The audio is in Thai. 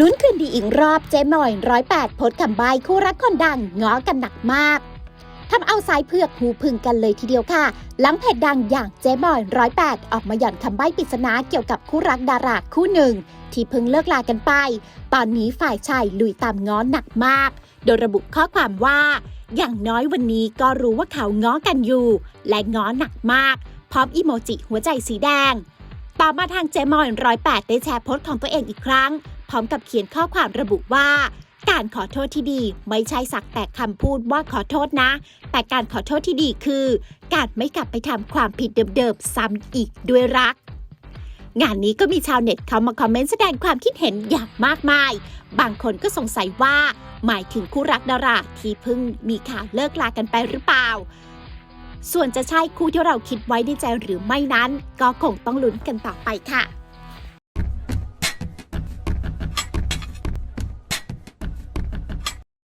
ลุ้นคืนดีอีกรอบเจ๊หน่อยร้อยแปดโพสต์คำใบคู่รักคนดังง้อกันหนักมากทำเอาสายเผือกหูพึ่งกันเลยทีเดียวค่ะ หลังเพจดังอย่างเจ๊หน่อยร้อยแปดออกมาหย่อนคำใบ้ปริศนาเกี่ยวกับคู่รักดาราคู่หนึ่ง ที่เพิ่งเลิกลากันไป ตอนนี้ฝ่ายชายลุยตามง้อหนักมาก โดยระบุข้อความว่า อย่างน้อยวันนี้ก็รู้ว่าเขาง้อกันอยู่ และง้อหนักมาก พร้อมอีโมจิหัวใจสีแดง ต่อมาทางเจมอยร้อยแปดได้แชร์โพสต์ของตัวเองอีกครั้ง พร้อมกับเขียนข้อความระบุว่า การขอโทษที่ดี ไม่ใช่สักแต่คำพูดว่าขอโทษนะ แต่การขอโทษที่ดีคือ การไม่กลับไปทำความผิดเดิมๆซ้ำอีกด้วยรักงานนี้ก็มีชาวเน็ตเข้ามาคอมเมนต์แสดงความคิดเห็นอย่างมากมาย บางคนก็สงสัยว่า หมายถึงคู่รักดาราที่เพิ่งมีข่าวเลิกลากันไปหรือเปล่า ส่วนจะใช่คู่ที่เราคิดไว้ในใจหรือไม่นั้น ก็คงต้องลุ้นกันต่อไปค่ะ